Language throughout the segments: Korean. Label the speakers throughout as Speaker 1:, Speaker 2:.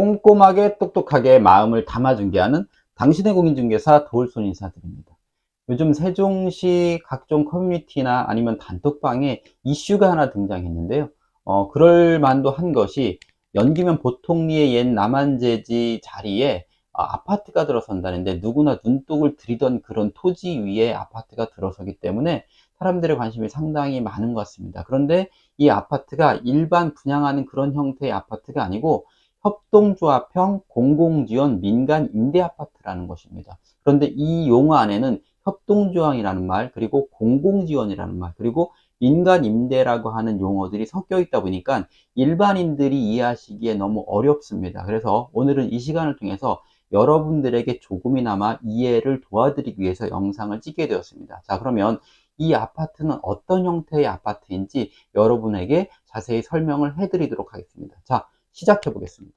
Speaker 1: 꼼꼼하게 똑똑하게 마음을 담아 중개하는 당신의 공인중개사 도울손 인사드립니다. 요즘 세종시 각종 커뮤니티나 아니면 단톡방에 이슈가 하나 등장했는데요. 어, 그럴 만도 한 것이 연기면 보통리의 옛 남한재지 자리에 아, 아파트가 들어선다는데 누구나 눈독을 들이던 그런 토지 위에 아파트가 들어서기 때문에 사람들의 관심이 상당히 많은 것 같습니다. 그런데 이 아파트가 일반 분양하는 그런 형태의 아파트가 아니고 협동조합형 공공지원 민간 임대아파트라는 것입니다. 그런데 이 용어 안에는 협동조항이라는 말, 그리고 공공지원이라는 말, 그리고 민간 임대라고 하는 용어들이 섞여 있다 보니까 일반인들이 이해하시기에 너무 어렵습니다. 그래서 오늘은 이 시간을 통해서 여러분들에게 조금이나마 이해를 도와드리기 위해서 영상을 찍게 되었습니다. 자, 그러면 이 아파트는 어떤 형태의 아파트인지 여러분에게 자세히 설명을 해드리도록 하겠습니다. 자, 시작해 보겠습니다.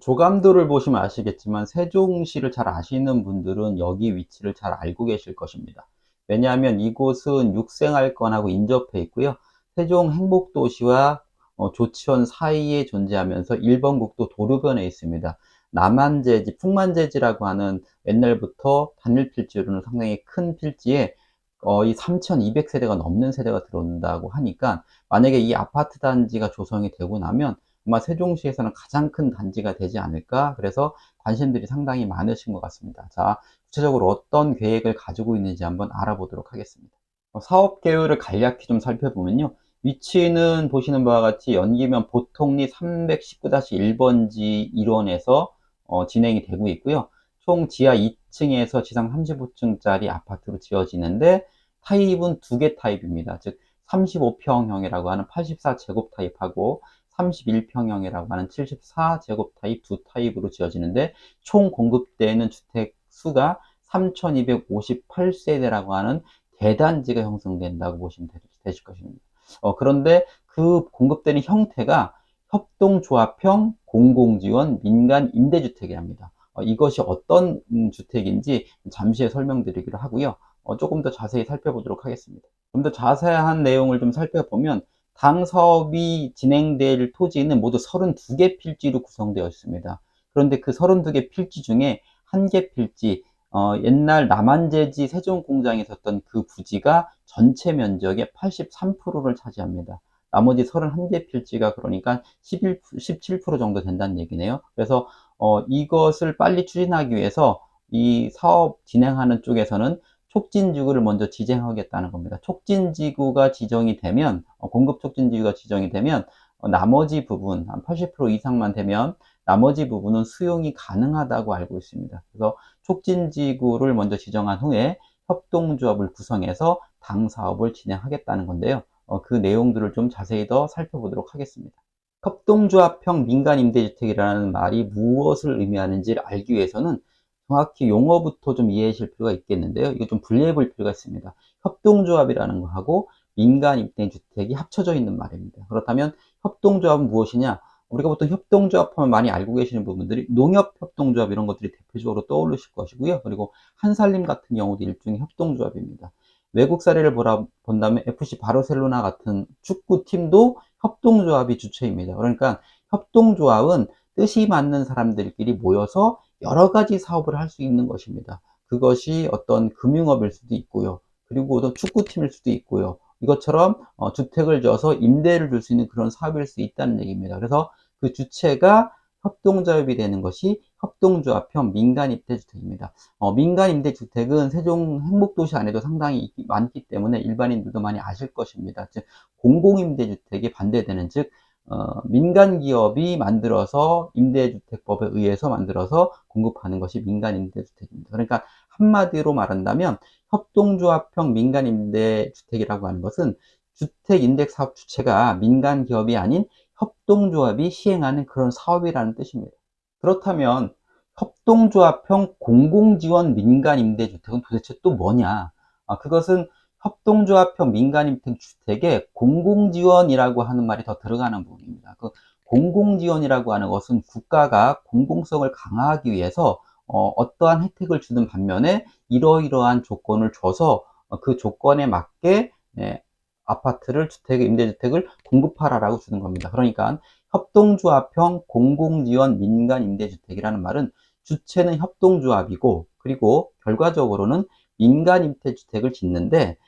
Speaker 1: 조감도를 보시면 아시겠지만 세종시를 잘 아시는 분들은 여기 위치를 잘 알고 계실 것입니다. 왜냐하면 이곳은 육생활권하고 인접해 있고요. 세종 행복도시와 어, 조치원 사이에 존재하면서 1번 국도 도로변에 있습니다. 남한재지, 풍만재지라고 하는 옛날부터 단일 필지로는 상당히 큰 필지에 거의 3,200세대가 넘는 세대가 들어온다고 하니까 만약에 이 아파트 단지가 조성이 되고 나면 아마 세종시에서는 가장 큰 단지가 되지 않을까 그래서 관심들이 상당히 많으신 것 같습니다. 자, 구체적으로 어떤 계획을 가지고 있는지 한번 알아보도록 하겠습니다. 어, 사업 계획을 간략히 좀 살펴보면요. 위치는 보시는 바와 같이 연기면 보통리 319-1번지 1원에서 어, 진행이 되고 있고요. 총 지하 2층에서 지상 35층짜리 아파트로 지어지는데 타입은 두 개 타입입니다. 즉 35평형이라고 하는 84제곱 타입하고 31평형이라고 하는 74제곱 타입 두 타입으로 지어지는데 총 공급되는 주택 수가 3258세대라고 하는 대단지가 형성된다고 보시면 되실 것입니다. 어, 그런데 그 공급되는 형태가 협동조합형 공공지원 민간 임대주택이랍니다. 어, 이것이 어떤 음, 주택인지 잠시 후에 설명드리기로 하고요. 어, 조금 더 자세히 살펴보도록 하겠습니다. 좀 더 자세한 내용을 좀 살펴보면 당 사업이 진행될 토지는 모두 32개 필지로 구성되어 있습니다. 그런데 그 32개 필지 중에 한 개 필지, 어, 옛날 남한재지 세종공장에 있었던 그 부지가 전체 면적의 83%를 차지합니다. 나머지 31개 필지가 그러니까 11, 17% 정도 된다는 얘기네요. 그래서 어, 이것을 빨리 추진하기 위해서 이 사업 진행하는 쪽에서는 촉진지구를 먼저 지정하겠다는 겁니다. 촉진지구가 지정이 되면 어, 공급 촉진지구가 지정이 되면 어, 나머지 부분 한 80% 이상만 되면 나머지 부분은 수용이 가능하다고 알고 있습니다. 그래서 촉진지구를 먼저 지정한 후에 협동조합을 구성해서 당 사업을 진행하겠다는 건데요. 어, 그 내용들을 좀 자세히 더 살펴보도록 하겠습니다. 협동조합형 민간임대주택이라는 말이 무엇을 의미하는지를 알기 위해서는 정확히 용어부터 좀 이해해 주실 필요가 있겠는데요. 이거 좀 분리해 볼 필요가 있습니다. 협동조합이라는 거하고 민간 임대주택이 합쳐져 있는 말입니다. 그렇다면 협동조합은 무엇이냐? 우리가 보통 협동조합 하면 많이 알고 계시는 부분들이 농협협동조합 이런 것들이 대표적으로 떠오르실 것이고요. 그리고 한살림 같은 경우도 일종의 협동조합입니다. 외국 사례를 보라, 본다면 FC 바르셀로나 같은 축구팀도 협동조합이 주체입니다. 그러니까 협동조합은 뜻이 맞는 사람들끼리 모여서 여러 가지 사업을 할 수 있는 것입니다. 그것이 어떤 금융업일 수도 있고요. 그리고 또 축구팀일 수도 있고요. 이것처럼 어, 주택을 져서 임대를 줄 수 있는 그런 사업일 수 있다는 얘기입니다. 그래서 그 주체가 협동조합이 되는 것이 협동조합형 민간임대주택입니다. 어, 민간임대주택은 세종 행복도시 안에도 상당히 많기 때문에 일반인들도 많이 아실 것입니다. 즉 공공임대주택이 반대되는 즉 어, 민간 기업이 만들어서 임대주택법에 의해서 만들어서 공급하는 것이 민간 임대주택입니다. 그러니까 한마디로 말한다면 협동조합형 민간 임대주택이라고 하는 것은 주택 임대 사업 주체가 민간 기업이 아닌 협동조합이 시행하는 그런 사업이라는 뜻입니다. 그렇다면 협동조합형 공공지원 민간 임대주택은 도대체 또 뭐냐? 아, 그것은 협동조합형 민간임대주택에 공공지원이라고 하는 말이 더 들어가는 부분입니다. 그 공공지원이라고 하는 것은 국가가 공공성을 강화하기 위해서 어, 떠한 혜택을 주는 반면에 이러이러한 조건을 줘서 어, 그 조건에 맞게 네, 아파트를 주택, 임대주택을 공급하라라고 주는 겁니다. 그러니까 협동조합형 공공지원 민간 임대주택이라는 말은 주체는 협동조합이고 그리고 결과적으로는 민간 임대주택을 짓는데 어,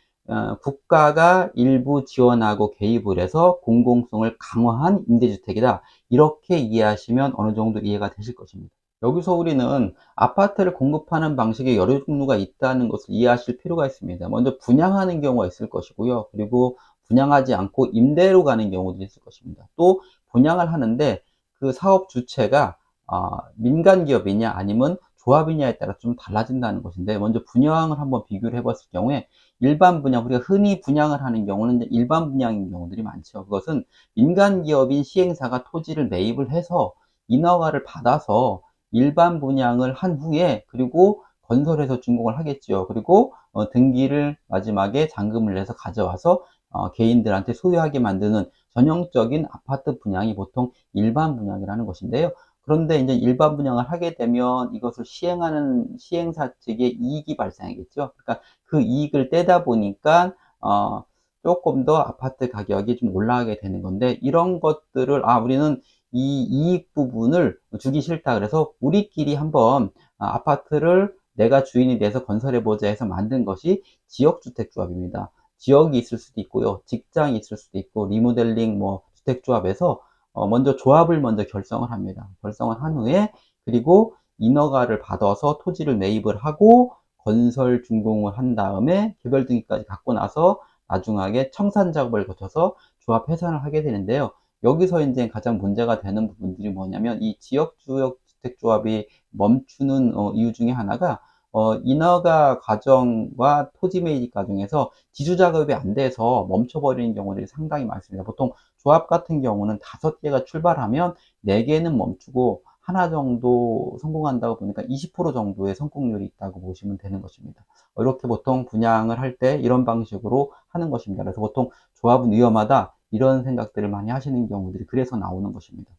Speaker 1: 국가가 일부 지원하고 개입을 해서 공공성을 강화한 임대주택이다. 이렇게 이해하시면 어느 정도 이해가 되실 것입니다. 여기서 우리는 아파트를 공급하는 방식에 여러 종류가 있다는 것을 이해하실 필요가 있습니다. 먼저 분양하는 경우가 있을 것이고요. 그리고 분양하지 않고 임대로 가는 경우도 있을 것입니다. 또 분양을 하는데 그 사업 주체가 어, 민간 기업이냐 아니면 조합이냐에 따라 좀 달라진다는 것인데 먼저 분양을 한번 비교를 해봤을 경우에 일반 분양 우리가 흔히 분양을 하는 경우는 일반 분양인 경우들이 많죠. 그것은 민간 기업인 시행사가 토지를 매입을 해서 인허가를 받아서 일반 분양을 한 후에 그리고 건설해서 준공을 하겠지요. 그리고 어, 등기를 마지막에 잔금을 내서 가져와서 어, 개인들한테 소유하게 만드는 전형적인 아파트 분양이 보통 일반 분양이라는 것인데요. 그런데 이제 일반 분양을 하게 되면 이것을 시행하는 시행사 측에 이익이 발생하겠죠. 그러니까 그 이익을 떼다 보니까 어, 조금 더 아파트 가격이 좀 올라가게 되는 건데 이런 것들을 아 우리는 이 이익 부분을 주기 싫다 그래서 우리끼리 한번 아, 아파트를 내가 주인이 돼서 건설해 보자 해서 만든 것이 지역주택조합입니다. 지역이 있을 수도 있고요. 직장이 있을 수도 있고 리모델링 뭐 주택조합에서 어, 먼저 조합을 먼저 결성을 합니다. 결성을 한 후에 그리고 인허가를 받아서 토지를 매입을 하고 건설 준공을 한 다음에 개별 등기까지 갖고 나서 나중하게 청산 작업을 거쳐서 조합 해산을 하게 되는데요. 여기서 이제 가장 문제가 되는 부분들이 뭐냐면 이 지역주택조합이 멈추는 어, 이유 중에 하나가 어, 인허가 과정과 토지 매입 과정에서 지주 작업이 안 돼서 멈춰버리는 경우들이 상당히 많습니다. 보통 조합 같은 경우는 다섯 개가 출발하면 네 개는 멈추고 하나 정도 성공한다고 보니까 20% 정도의 성공률이 있다고 보시면 되는 것입니다. 이렇게 보통 분양을 할 때 이런 방식으로 하는 것입니다. 그래서 보통 조합은 위험하다 이런 생각들을 많이 하시는 경우들이 그래서 나오는 것입니다.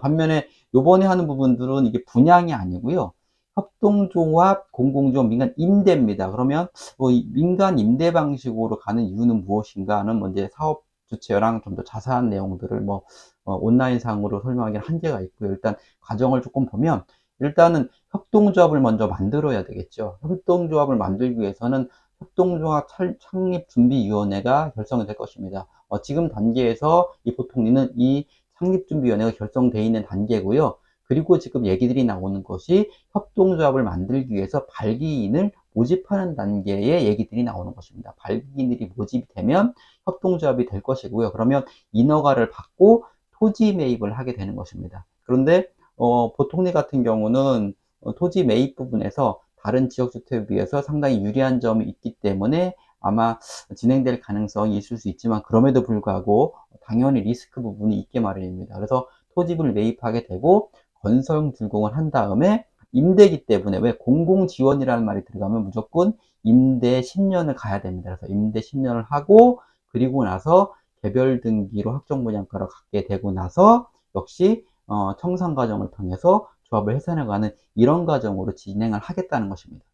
Speaker 1: 반면에 요번에 하는 부분들은 이게 분양이 아니고요. 협동조합, 공공지원, 민간 임대입니다. 그러면 뭐 민간 임대 방식으로 가는 이유는 무엇인가 하는 먼저 사업 주체랑 좀 더 자세한 내용들을 뭐 어, 온라인상으로 설명하기는 한계가 있고요. 일단 과정을 조금 보면 일단은 협동조합을 먼저 만들어야 되겠죠. 협동조합을 만들기 위해서는 협동조합 창립준비위원회가 결성이 될 것입니다. 어, 지금 단계에서 이 보통리는 이 창립준비위원회가 결성되어 있는 단계고요. 그리고 지금 얘기들이 나오는 것이 협동조합을 만들기 위해서 발기인을 모집하는 단계의 얘기들이 나오는 것입니다. 발기인들이 모집이 되면 협동조합이 될 것이고요. 그러면 인허가를 받고 토지 매입을 하게 되는 것입니다. 그런데 어, 보통리 같은 경우는 어, 토지 매입 부분에서 다른 지역주택에 비해서 상당히 유리한 점이 있기 때문에 아마 진행될 가능성이 있을 수 있지만 그럼에도 불구하고 당연히 리스크 부분이 있게 마련입니다. 그래서 토지를 매입하게 되고 건설 준공을 한 다음에 임대기 때문에 왜 공공 지원이라는 말이 들어가면 무조건 임대 10년을 가야 됩니다. 그래서 임대 10년을 하고 그리고 나서 개별 등기로 확정 분양가를 갖게 되고 나서 역시 어, 청산 과정을 통해서 조합을 해산해가는 이런 과정으로 진행을 하겠다는 것입니다.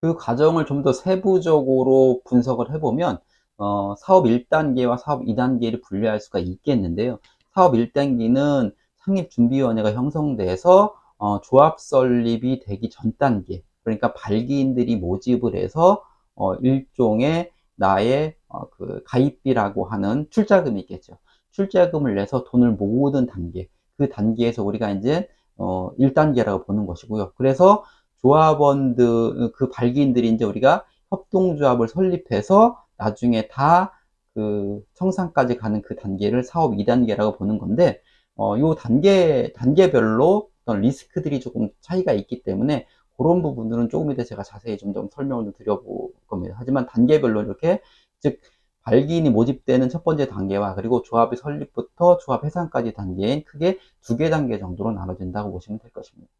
Speaker 1: 그 과정을 좀 더 세부적으로 분석을 해보면 어, 사업 1단계와 사업 2단계를 분류할 수가 있겠는데요. 사업 1단계는 창립준비위원회가 형성돼서 어, 조합 설립이 되기 전 단계 그러니까 발기인들이 모집을 해서 어, 일종의 나의 어, 그 가입비라고 하는 출자금이 있겠죠. 출자금을 내서 돈을 모으는 단계 그 단계에서 우리가 이제 어, 1단계라고 보는 것이고요. 그래서 조합원들 그 발기인들이 이제 우리가 협동조합을 설립해서 나중에 다 그 청산까지 가는 그 단계를 사업 2단계라고 보는 건데 어, 요 단계, 단계별로 어떤 리스크들이 조금 차이가 있기 때문에 그런 부분들은 조금 이따 제가 자세히 좀, 좀 설명을 좀 드려볼 겁니다. 하지만 단계별로 이렇게, 즉, 발기인이 모집되는 첫 번째 단계와 그리고 조합의 설립부터 조합 해산까지 단계인 크게 두 개 단계 정도로 나눠진다고 보시면 될 것입니다.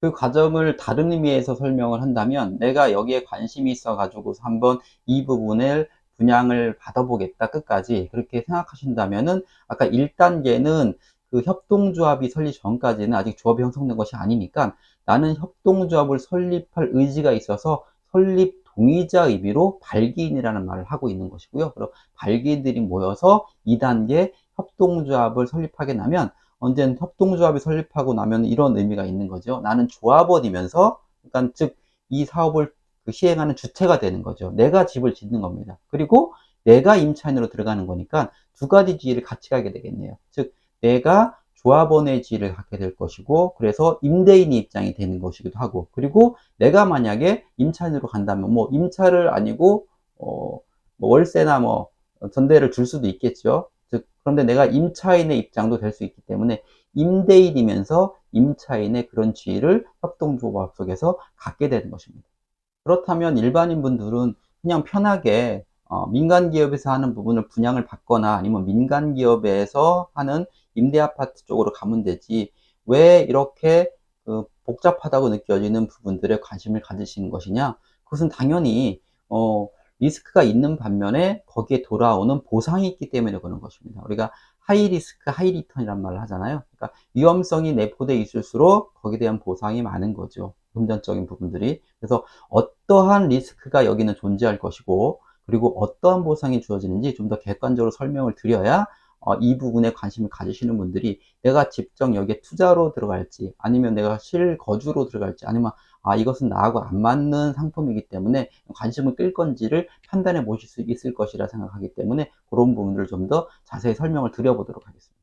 Speaker 1: 그 과정을 다른 의미에서 설명을 한다면 내가 여기에 관심이 있어 가지고 한번 이 부분을 분양을 받아보겠다 끝까지 그렇게 생각하신다면은 아까 1단계는 그 협동조합이 설립 전까지는 아직 조합이 형성된 것이 아니니까 나는 협동조합을 설립할 의지가 있어서 설립 동의자 의미로 발기인이라는 말을 하고 있는 것이고요. 그럼 발기인들이 모여서 2단계 협동조합을 설립하게 나면 언제는 협동조합이 설립하고 나면 이런 의미가 있는 거죠. 나는 조합원이면서, 그러니까 즉, 이 사업을 그 시행하는 주체가 되는 거죠. 내가 집을 짓는 겁니다. 그리고 내가 임차인으로 들어가는 거니까 두 가지 지위를 같이 가게 되겠네요. 즉, 내가 조합원의 지위를 갖게 될 것이고, 그래서 임대인의 입장이 되는 것이기도 하고, 그리고 내가 만약에 임차인으로 간다면, 뭐, 임차를 아니고, 어, 뭐 월세나 뭐, 전대를 줄 수도 있겠죠. 즉, 그런데 내가 임차인의 입장도 될 수 있기 때문에, 임대인이면서 임차인의 그런 지위를 협동조합 속에서 갖게 되는 것입니다. 그렇다면 일반인 분들은 그냥 편하게 어, 민간 기업에서 하는 부분을 분양을 받거나 아니면 민간 기업에서 하는 임대 아파트 쪽으로 가면 되지 왜 이렇게 그 복잡하다고 느껴지는 부분들에 관심을 가지시는 것이냐? 그것은 당연히 어, 리스크가 있는 반면에 거기에 돌아오는 보상이 있기 때문에 그런 것입니다. 우리가 하이 리스크, 하이 리턴이란 말을 하잖아요. 그러니까 위험성이 내포되어 있을수록 거기에 대한 보상이 많은 거죠. 금전적인 부분들이. 그래서 어떠한 리스크가 여기는 존재할 것이고, 그리고 어떠한 보상이 주어지는지 좀 더 객관적으로 설명을 드려야 어, 이 부분에 관심을 가지시는 분들이 내가 직접 여기에 투자로 들어갈지 아니면 내가 실거주로 들어갈지 아니면 아 이것은 나하고 안 맞는 상품이기 때문에 관심을 끌 건지를 판단해 보실 수 있을 것이라 생각하기 때문에 그런 부분들을 좀 더 자세히 설명을 드려보도록 하겠습니다.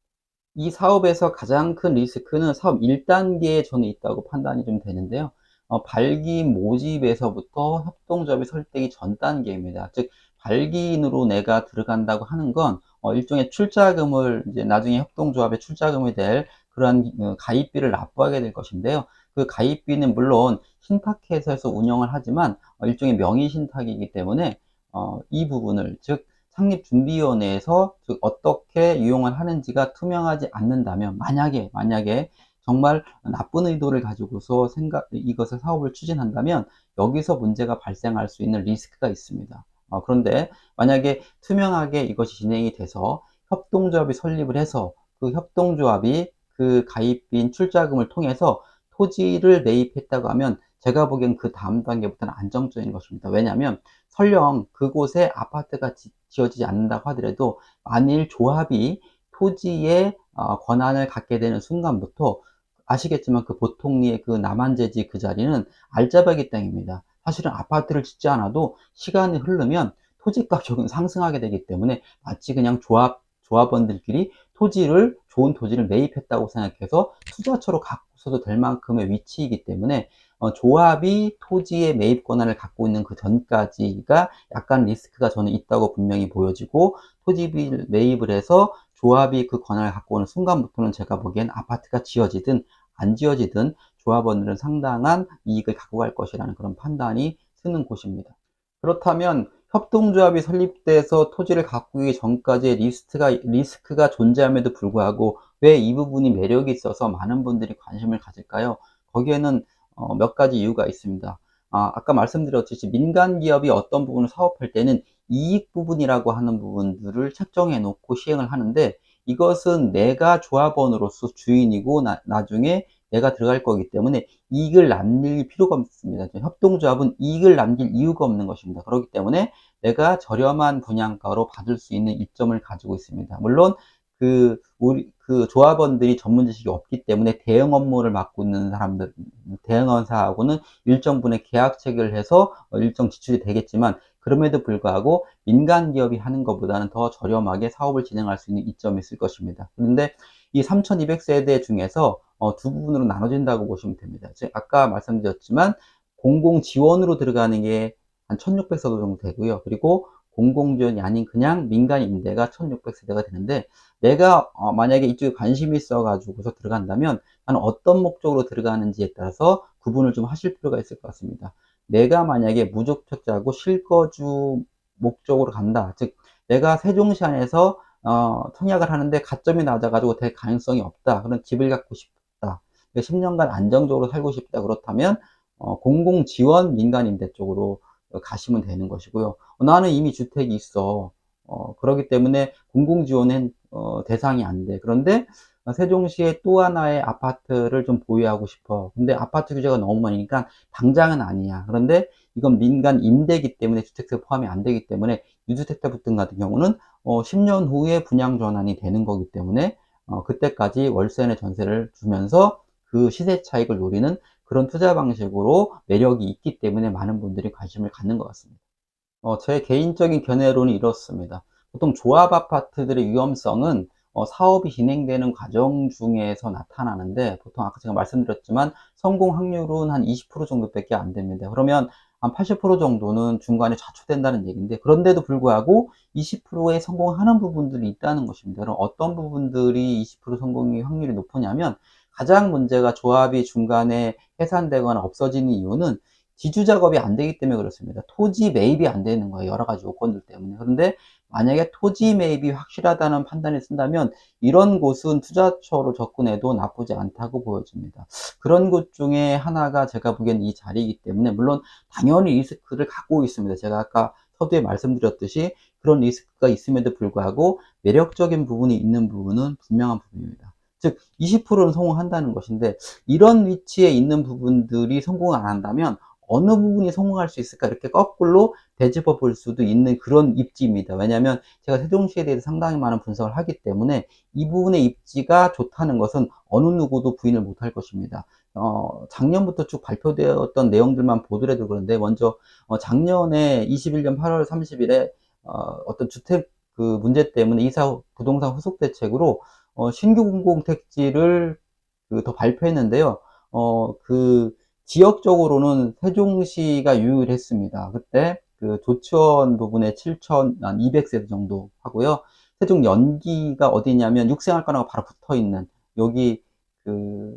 Speaker 1: 이 사업에서 가장 큰 리스크는 사업 1단계에 저는 있다고 판단이 좀 되는데요. 어, 발기 모집에서부터 협동조합이 설득이 전 단계입니다. 즉 발기인으로 내가 들어간다고 하는 건 어, 일종의 출자금을 이제 나중에 협동조합의 출자금이 될 그러한 어, 가입비를 납부하게 될 것인데요. 그 가입비는 물론 신탁회사에서 운영을 하지만 어, 일종의 명의 신탁이기 때문에 어, 이 부분을 즉 창립준비위원회에서 즉 어떻게 유용을 하는지가 투명하지 않는다면 만약에 만약에 정말 나쁜 의도를 가지고서 생각 이것을 사업을 추진한다면 여기서 문제가 발생할 수 있는 리스크가 있습니다. 어, 그런데 만약에 투명하게 이것이 진행이 돼서 협동조합이 설립을 해서 그 협동조합이 그 가입인 출자금을 통해서 토지를 매입했다고 하면 제가 보기엔 그 다음 단계부터는 안정적인 것입니다. 왜냐하면 설령 그곳에 아파트가 지, 어지지 않는다고 하더라도 만일 조합이 토지의 어, 권한을 갖게 되는 순간부터 아시겠지만 그 보통리의 그 남한제지 그 자리는 알짜배기 땅입니다. 사실은 아파트를 짓지 않아도 시간이 흐르면 토지값 조금 상승하게 되기 때문에 마치 그냥 조합, 조합원들끼리 토지를, 좋은 토지를 매입했다고 생각해서 투자처로 갖고서도 될 만큼의 위치이기 때문에 어, 조합이 토지의 매입 권한을 갖고 있는 그 전까지가 약간 리스크가 저는 있다고 분명히 보여지고 토지 매입을 해서 조합이 그 권한을 갖고 오는 순간부터는 제가 보기엔 아파트가 지어지든 안 지어지든 조합원들은 상당한 이익을 갖고 갈 것이라는 그런 판단이 쓰는 곳입니다. 그렇다면 협동조합이 설립돼서 토지를 가꾸기 전까지의 리스트가, 리스크가 존재함에도 불구하고 왜 이 부분이 매력이 있어서 많은 분들이 관심을 가질까요? 거기에는 어, 몇 가지 이유가 있습니다. 아, 아까 말씀드렸듯이 민간 기업이 어떤 부분을 사업할 때는 이익 부분이라고 하는 부분들을 책정해 놓고 시행을 하는데 이것은 내가 조합원으로서 주인이고 나, 나중에 내가 들어갈 거기 때문에 이익을 남길 필요가 없습니다. 협동조합은 이익을 남길 이유가 없는 것입니다. 그렇기 때문에 내가 저렴한 분양가로 받을 수 있는 이점을 가지고 있습니다. 물론 그 우리 그 조합원들이 전문 지식이 없기 때문에 대응 업무를 맡고 있는 사람들 대응원사하고는 일정 분의 계약 체결을 해서 일정 지출이 되겠지만 그럼에도 불구하고 민간 기업이 하는 것보다는 더 저렴하게 사업을 진행할 수 있는 이점이 있을 것입니다. 그런데 이 3200세대 중에서 어, 두 부분으로 나눠진다고 보시면 됩니다. 즉 아까 말씀드렸지만 공공 지원으로 들어가는 게 한 1600세대 정도 되고요. 그리고 공공 지원이 아닌 그냥 민간 임대가 1600세대가 되는데 내가 어, 만약에 이쪽에 관심이 있어 가지고서 들어간다면 나는 어떤 목적으로 들어가는지에 따라서 구분을 좀 하실 필요가 있을 것 같습니다. 내가 만약에 무족적자고 실거주 목적으로 간다. 즉 내가 세종시 안에서 어, 청약을 하는데 가점이 낮아가지고 될 가능성이 없다. 그런 집을 갖고 싶다. 10년간 안정적으로 살고 싶다. 그렇다면 어, 공공 지원 민간 임대 쪽으로 가시면 되는 것이고요. 어, 나는 이미 주택이 있어. 어, 그렇기 때문에 공공 지원은 어, 대상이 안 돼. 그런데 세종시에 또 하나의 아파트를 좀 보유하고 싶어. 근데 아파트 규제가 너무 많으니까 당장은 아니야. 그런데 이건 민간 임대기 때문에 주택세 포함이 안 되기 때문에 유주택자 붙등 같은 경우는 어, 10년 후에 분양 전환이 되는 거기 때문에 어, 그때까지 월세 내 전세를 주면서 그 시세 차익을 노리는 그런 투자 방식으로 매력이 있기 때문에 많은 분들이 관심을 갖는 것 같습니다. 어, 제 개인적인 견해로는 이렇습니다. 보통 조합 아파트들의 위험성은 어, 사업이 진행되는 과정 중에서 나타나는데 보통 아까 제가 말씀드렸지만 성공 확률은 한 20% 정도밖에 안 됩니다. 그러면 한 80% 정도는 중간에 좌초된다는 얘기인데 그런데도 불구하고 20%의 성공하는 부분들이 있다는 것입니다. 그럼 어떤 부분들이 20% 성공의 확률이 높으냐면 가장 문제가 조합이 중간에 해산되거나 없어지는 이유는 지주 작업이 안 되기 때문에 그렇습니다. 토지 매입이 안 되는 거예요. 여러 가지 요건들 때문에. 그런데 만약에 토지 매입이 확실하다는 판단을 쓴다면 이런 곳은 투자처로 접근해도 나쁘지 않다고 보여집니다. 그런 곳 중에 하나가 제가 보기엔 이 자리이기 때문에 물론 당연히 리스크를 갖고 있습니다. 제가 아까 서두에 말씀드렸듯이 그런 리스크가 있음에도 불구하고 매력적인 부분이 있는 부분은 분명한 부분입니다. 즉 20%는 성공한다는 것인데 이런 위치에 있는 부분들이 성공 안 한다면 어느 부분이 성공할 수 있을까 이렇게 거꾸로 되짚어 볼 수도 있는 그런 입지입니다. 왜냐하면 제가 세종시에 대해서 상당히 많은 분석을 하기 때문에 이 부분의 입지가 좋다는 것은 어느 누구도 부인을 못할 것입니다. 어, 작년부터 쭉 발표되었던 내용들만 보더라도 그런데 먼저 어, 작년에 21년 8월 30일에 어, 떤 주택 그 문제 때문에 이사 부동산 후속 대책으로 어, 신규 공공 택지를 그 더 발표했는데요. 어, 그 지역적으로는 세종시가 유일했습니다. 그때 그 조천 부분에 7,200세대 정도 하고요. 세종 연기가 어디냐면 육생활관하고 바로 붙어 있는 여기 그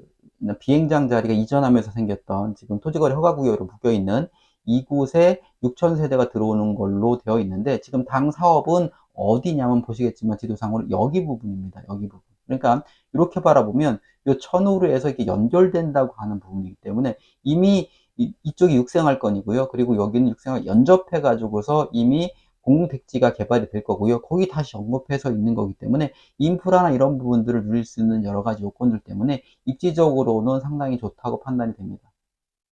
Speaker 1: 비행장 자리가 이전하면서 생겼던 지금 토지거래 허가구역으로 묶여 있는 이곳에 6,000세대가 들어오는 걸로 되어 있는데 지금 당 사업은 어디냐면 보시겠지만 지도상으로 여기 부분입니다. 여기 부분. 그러니까 이렇게 바라보면 이 천우르에서 이게 연결된다고 하는 부분이기 때문에 이미 이, 쪽이 육생활 건이고요. 그리고 여기는 육생활 연접해 가지고서 이미 공공택지가 개발이 될 거고요. 거기 다시 연급해서 있는 거기 때문에 인프라나 이런 부분들을 누릴 수 있는 여러 가지 요건들 때문에 입지적으로는 상당히 좋다고 판단이 됩니다.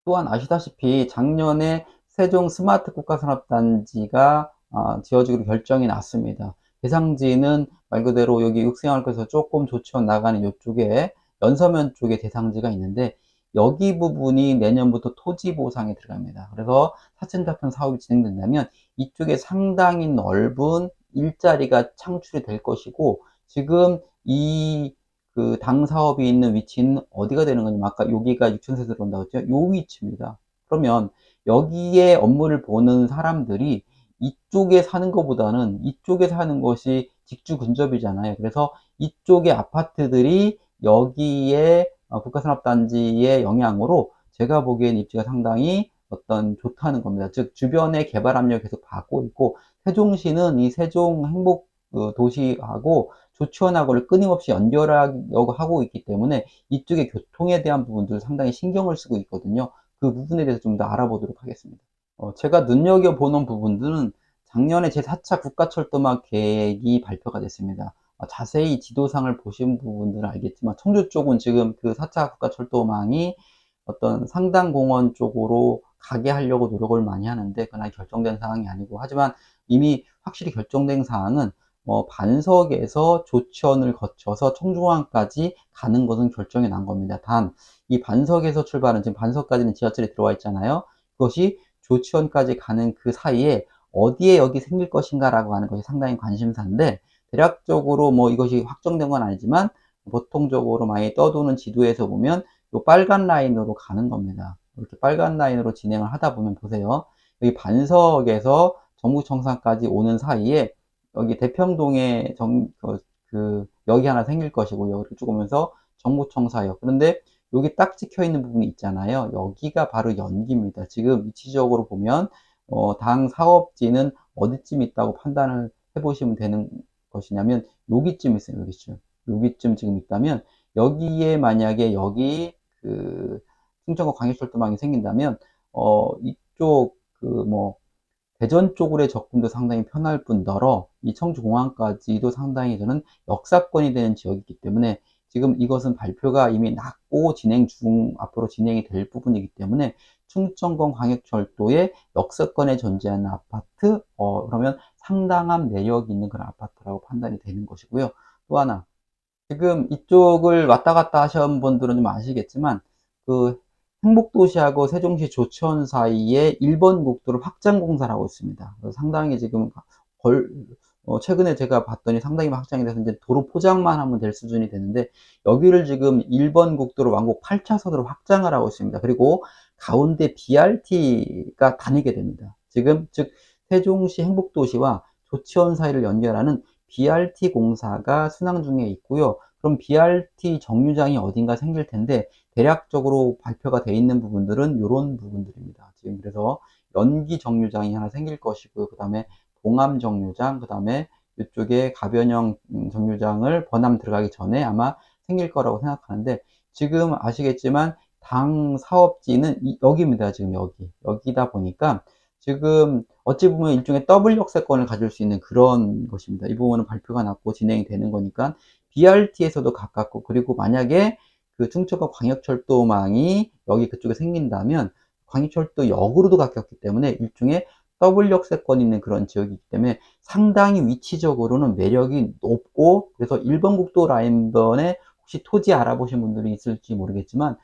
Speaker 1: 또한 아시다시피 작년에 세종 스마트 국가산업단지가 아, 지어지기로 결정이 났습니다. 대상지는 말 그대로 여기 육생활에서 조금 조치원 나가는 이쪽에 연서면 쪽에 대상지가 있는데 여기 부분이 내년부터 토지 보상에 들어갑니다. 그래서 사천자평 사업이 진행된다면 이쪽에 상당히 넓은 일자리가 창출이 될 것이고 지금 이 그 당 사업이 있는 위치는 어디가 되는 거냐면 아까 여기가 6천세 들어온다고 했죠. 요 위치입니다. 그러면 여기에 업무를 보는 사람들이 이쪽에 사는 것보다는 이쪽에 사는 것이 직주 근접이잖아요. 그래서 이쪽의 아파트들이 여기에 어, 국가산업단지의 영향으로 제가 보기엔 입지가 상당히 어떤 좋다는 겁니다. 즉 주변의 개발 압력을 계속 받고 있고 세종시는 이 세종 행복 그 도시하고 조치원하고를 끊임없이 연결하려고 하고 있기 때문에 이쪽의 교통에 대한 부분들 상당히 신경을 쓰고 있거든요. 그 부분에 대해서 좀 더 알아보도록 하겠습니다. 어, 제가 눈여겨보는 부분들은 작년에 제4차 국가철도망 계획이 발표가 됐습니다. 어, 자세히 지도상을 보신 부분들은 알겠지만 청주 쪽은 지금 그 4차 국가철도망이 어떤 상당공원 쪽으로 가게 하려고 노력을 많이 하는데 아직 결정된 사항이 아니고 하지만 이미 확실히 결정된 사항은 뭐 반석에서 조치원을 거쳐서 청중항까지 가는 것은 결정이 난 겁니다. 단 이 반석에서 출발은 지금 반석까지는 지하철이 들어와 있잖아요. 그것이 조치원까지 가는 그 사이에 어디에 여기 생길 것인가라고 하는 것이 상당히 관심사인데 대략적으로 뭐 이것이 확정된 건 아니지만 보통적으로 많이 떠도는 지도에서 보면 이 빨간 라인으로 가는 겁니다. 이렇게 빨간 라인으로 진행을 하다 보면 보세요. 여기 반석에서 정부청산까지 오는 사이에 여기 대평동에 정, 그, 그 여기 하나 생길 것이고 여기를 쭉 오면서 정부청사역. 그런데 여기 딱 찍혀 있는 부분이 있잖아요. 여기가 바로 연기입니다. 지금 위치적으로 보면 어, 당 사업지는 어디쯤 있다고 판단을 해보시면 되는 것이냐면 여기쯤 있어요. 여기쯤. 여기쯤 지금 있다면 여기에 만약에 여기 그 충청과 광역철도망이 생긴다면 어 이쪽 그 뭐 대전 쪽으로의 접근도 상당히 편할 뿐더러 이 청주 공항까지도 상당히 저는 역사권이 되는 지역이기 때문에 지금 이것은 발표가 이미 났고 진행 중 앞으로 진행이 될 부분이기 때문에 충청권 광역철도의 역사권에 존재하는 아파트 어, 그러면 상당한 매력 있는 그런 아파트라고 판단이 되는 것이고요. 또 하나 지금 이쪽을 왔다 갔다 하신 분들은 좀 아시겠지만 그 행복도시하고 세종시 조천 사이에 1번 국도를 확장 공사를 하고 있습니다. 그래서 상당히 지금 걸, 어, 최근에 제가 봤더니 상당히 확장이 돼서 이제 도로 포장만 하면 될 수준이 되는데 여기를 지금 1번 국도로 완곡 8차선으로 확장을 하고 있습니다. 그리고 가운데 BRT가 다니게 됩니다. 지금 즉 세종시 행복도시와 조치원 사이를 연결하는 BRT 공사가 순항 중에 있고요. 그럼 BRT 정류장이 어딘가 생길 텐데 대략적으로 발표가 되어 있는 부분들은 이런 부분들입니다. 지금 그래서 연기 정류장이 하나 생길 것이고요. 그 다음에 봉암 정류장, 그 다음에 이쪽에 가변형 음, 정류장을 번암 들어가기 전에 아마 생길 거라고 생각하는데 지금 아시겠지만 당 사업지는 여기입니다. 지금 여기. 여기다 보니까 지금 어찌 보면 일종의 더블 역세권을 가질 수 있는 그런 것입니다. 이 부분은 발표가 났고 진행이 되는 거니까 BRT에서도 가깝고 그리고 만약에 그 충청권 광역철도망이 여기 그쪽에 생긴다면 광역철도 역으로도 가깝기 때문에 일종의 더블 역세권 있는 그런 지역이기 때문에 상당히 위치적으로는 매력이 높고 그래서 1번 국도 라인번에 혹시 토지 알아보신 분들이 있을지 모르겠지만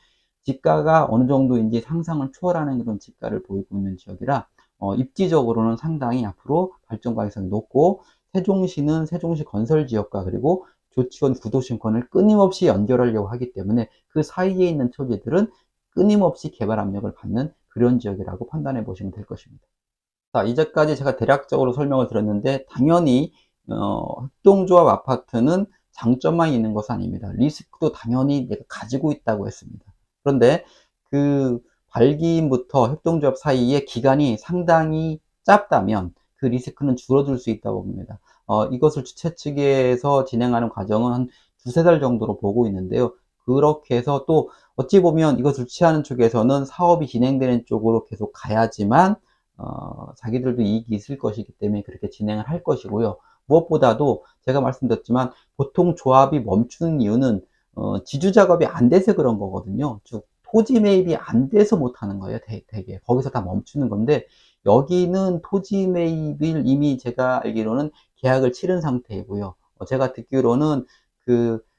Speaker 1: 집가가 어느 정도인지 상상을 초월하는 그런 집가를 보이고 있는 지역이라 어, 입지적으로는 상당히 앞으로 발전 가능성이 높고 세종시는 세종시 건설 지역과 그리고 조치원 구도심권을 끊임없이 연결하려고 하기 때문에 그 사이에 있는 토지들은 끊임없이 개발 압력을 받는 그런 지역이라고 판단해 보시면 될 것입니다. 자, 이제까지 제가 대략적으로 설명을 드렸는데 당연히 어, 협동조합 아파트는 장점만 있는 것은 아닙니다. 리스크도 당연히 내가 가지고 있다고 했습니다. 그런데 그 발기인부터 협동조합 사이의 기간이 상당히 짧다면 그 리스크는 줄어들 수 있다고 봅니다. 어, 이것을 주최 측에서 진행하는 과정은 한 두세 달 정도로 보고 있는데요. 그렇게 해서 또 어찌 보면 이것을 주최하는 쪽에서는 사업이 진행되는 쪽으로 계속 가야지만 어, 자기들도 이익이 있을 것이기 때문에 그렇게 진행을 할 것이고요. 무엇보다도 제가 말씀드렸지만 보통 조합이 멈추는 이유는 어, 지주 작업이 안 돼서 그런 거거든요. 즉 토지 매입이 안 돼서 못 하는 거예요. 대, 개 거기서 다 멈추는 건데 여기는 토지 매입을 이미 제가 알기로는 계약을 치른 상태이고요. 어, 제가 듣기로는 그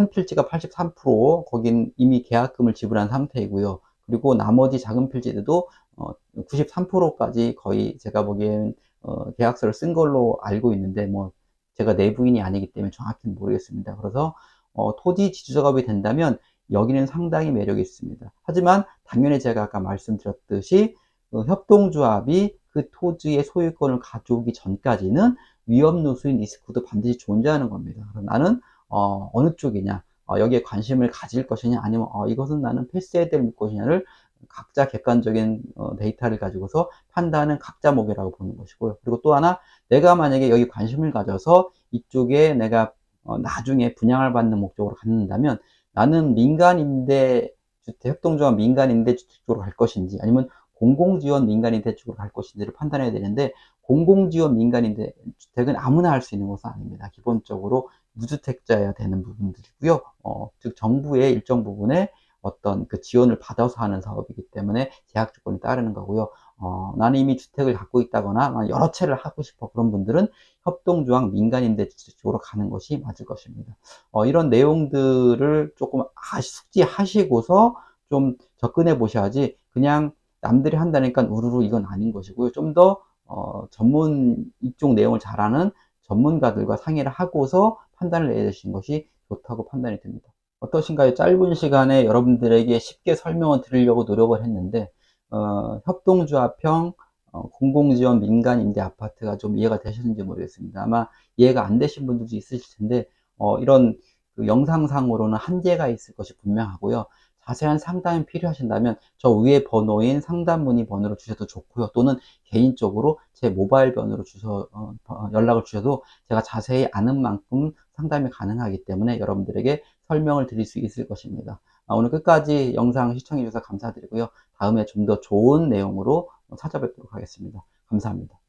Speaker 1: 한 필지가 83% 거긴 이미 계약금을 지불한 상태이고요. 그리고 나머지 작은 필지들도 어, 93%까지 거의 제가 보기엔 어, 계약서를 쓴 걸로 알고 있는데 뭐 제가 내부인이 아니기 때문에 정확히는 모르겠습니다. 그래서 어, 토지 지주 작업이 된다면 여기는 상당히 매력이 있습니다. 하지만 당연히 제가 아까 말씀드렸듯이 어, 협동조합이 그 토지의 소유권을 가져오기 전까지는 위험 누수인 리스크도 반드시 존재하는 겁니다. 나는 어, 느 쪽이냐, 어, 여기에 관심을 가질 것이냐, 아니면 어, 이것은 나는 패스해야 될 것이냐를 각자 객관적인 어, 데이터를 가지고서 판단은 각자 목이라고 보는 것이고요. 그리고 또 하나 내가 만약에 여기 관심을 가져서 이쪽에 내가 어, 나중에 분양을 받는 목적으로 갖는다면 나는 민간임대 주택 협동조합 민간임대 주택 쪽으로 갈 것인지 아니면 공공지원 민간임대 쪽으로 갈 것인지를 판단해야 되는데 공공지원 민간임대 주택은 아무나 할 수 있는 것은 아닙니다. 기본적으로 무주택자여야 되는 부분들이고요. 어, 즉 정부의 일정 부분에 어떤 그 지원을 받아서 하는 사업이기 때문에 제약 조건이 따르는 거고요. 어, 나는 이미 주택을 갖고 있다거나 여러 채를 하고 싶어 그런 분들은 협동조합 민간임대주택 쪽으로 가는 것이 맞을 것입니다. 어, 이런 내용들을 조금 숙지하시고서 좀 접근해 보셔야지 그냥 남들이 한다니까 우르르 이건 아닌 것이고요. 좀더 어, 전문 이쪽 내용을 잘 아는 전문가들과 상의를 하고서 판단을 되시는 것이 좋다고 판단이 됩니다. 어떠신가요? 짧은 시간에 여러분들에게 쉽게 설명을 드리려고 노력을 했는데 어, 협동조합형 어, 공공지원 민간임대 아파트가 좀 이해가 되셨는지 모르겠습니다. 아마 이해가 안 되신 분들도 있으실 텐데 어, 이런 그 영상상으로는 한계가 있을 것이 분명하고요. 자세한 상담이 필요하신다면 저 위에 번호인 상담 문의 번호로 주셔도 좋고요. 또는 개인적으로 제 모바일 번호로 주셔 어, 연락을 주셔도 제가 자세히 아는 만큼 상담이 가능하기 때문에 여러분들에게 설명을 드릴 수 있을 것입니다. 아, 오늘 끝까지 영상 시청해 주셔서 감사드리고요. 다음에 좀 더 좋은 내용으로 찾아뵙도록 하겠습니다. 감사합니다.